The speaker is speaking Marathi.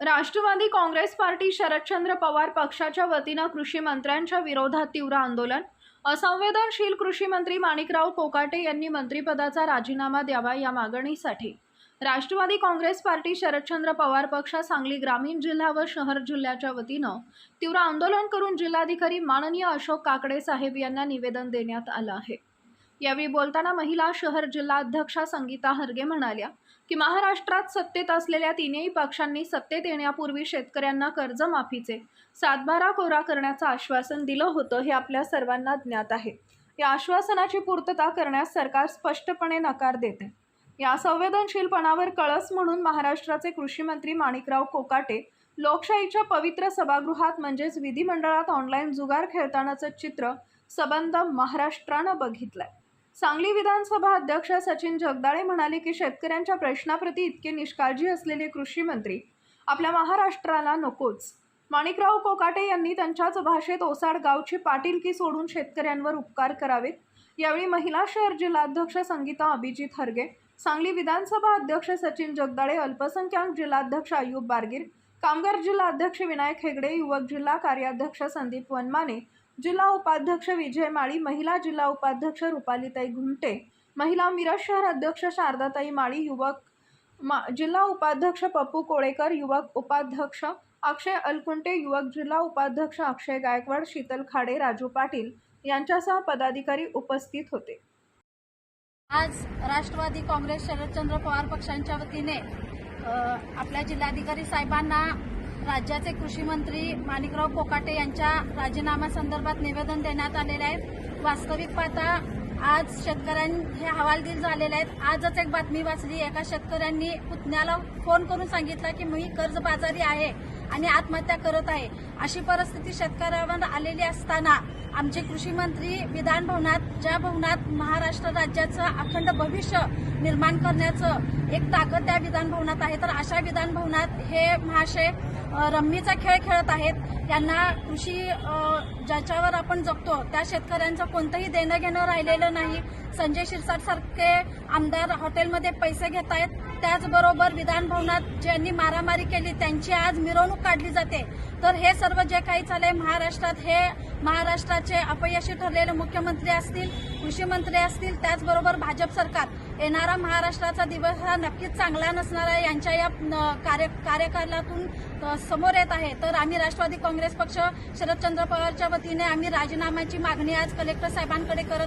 राष्ट्रवादी काँग्रेस पार्टी शरदचंद्र पवार पक्षाच्या वतीनं कृषी मंत्र्यांच्या विरोधात तीव्र आंदोलन. असंवेदनशील कृषी मंत्री माणिकराव कोकाटे यांनी मंत्रिपदाचा राजीनामा द्यावा या मागणीसाठी. राष्ट्रवादी काँग्रेस पार्टी शरदचंद्र पवार पक्ष सांगली ग्रामीण जिल्हा व शहर जिल्ह्याच्या वतीनं तीव्र आंदोलन करून जिल्हाधिकारी माननीय अशोक काकडे साहेब यांना निवेदन देण्यात आलं आहे. यावेळी बोलताना महिला शहर जिल्हा अध्यक्षा संगीता हरगे म्हणाल्या की महाराष्ट्रात सत्तेत असलेल्या तीनही पक्षांनी सत्तेत येण्यापूर्वी शेतकऱ्यांना कर्जमाफीचे सातबारा कोरा करण्याचं आश्वासन दिलं होतं हे आपल्या सर्वांना ज्ञात आहे. या आश्वासनाची पूर्तता करण्यास सरकार स्पष्टपणे नकार देते. या संवेदनशीलपणावर कळस म्हणून महाराष्ट्राचे कृषी मंत्री माणिकराव कोकाटे लोकशाहीच्या पवित्र सभागृहात म्हणजेच विधिमंडळात ऑनलाईन जुगार खेळतानाचं चित्र सबंध महाराष्ट्रानं बघितलंय. सांगली विधानसभा अध्यक्ष सचिन जगदाळे म्हणाले की शेतकऱ्यांच्या प्रश्नाप्रती इतके निष्काळजी असलेले कृषी मंत्री आपल्या महाराष्ट्राला नकोच. माणिकराव कोकाटे यांनी त्यांच्याच भाषेत ओसाड गावची पाटीलकी सोडून शेतकऱ्यांवर उपकार करावेत. यावेळी महिला शहर जिल्हाध्यक्ष संगीता अभिजित हरगे सांगली विधानसभा अध्यक्ष सचिन जगदाळे अल्पसंख्याक जिल्हाध्यक्ष अय्यूब बारगीर कामगार जिल्हाध्यक्ष विनायक हेगडे युवक जिल्हा कार्याध्यक्ष संदीप वनमाने जिल्हा उपाध्यक्ष विजय माळी महिला जिल्हा उपाध्यक्ष रुपालीताई घुमटे महिला मिरज शहर अध्यक्ष शारदाताई माळी युवक मा जिल्हा उपाध्यक्ष पप्पू कोळेकर युवक उपाध्यक्ष अक्षय अलकुंटे युवक जिल्हा उपाध्यक्ष अक्षय गायकवाड शीतल खाडे राजू पाटील यांच्यासह पदाधिकारी उपस्थित होते. आज राष्ट्रवादी काँग्रेस शरदचंद्र पवार पक्षांच्या वतीने आपल्या जिल्हाधिकारी साहेबांना राज्याचे कृषी मंत्री माणिकराव कोकाटे यांच्या राजीनाम्यासंदर्भात निवेदन देण्यात आलेले आहेत. वास्तविक पाहता आज शेतकऱ्यां हे हवालदिल झालेले आहेत. आजच एक बातमी वाचली. एका शेतकऱ्यांनी पुतण्याला फोन करून सांगितला की मी कर्जबाजारी आहे आणि आत्महत्या करत आहे. अशी परिस्थिती शेतकऱ्यावर आलेली असताना आमचे कृषी मंत्री विधान भवनात ज्या भवनात महाराष्ट्र राज्याचं अखंड भविष्य निर्माण करण्याचं एक ताकद त्या विधान भवनात आहे तर अशा विधान भवनात हे महाशय रम्मीचा खेळ खेळत आहेत. यांना कृषी ज्याच्यावर आपण जगतो त्या शेतकऱ्यांचं कोणतंही देणं घेणं राहिलेलं नाही. संजय शिरसाट सारखे आमदार हॉटेलमध्ये पैसे घेत आहेत त्याचबरोबर विधान भवनात ज्यांनी मारामारी केली त्यांची आज मिरवणूक काढली जाते. तर हे सर्व जे काही चाललंय महाराष्ट्रात हे महाराष्ट्राचे अपयशी ठरलेले मुख्यमंत्री असतील कृषी मंत्री असतील त्याचबरोबर भाजप सरकार. येणारा महाराष्ट्राचा दिवस हा नक्कीच चांगला नसणार आहे. यांच्या या कार्य कार्यकालातून समोर येत आहे. तर आम्ही राष्ट्रवादी काँग्रेस पक्ष शरदचंद्र पवारच्या वतीने आम्ही राजीनाम्याची मागणी आज कलेक्टर साहेबांकडे करत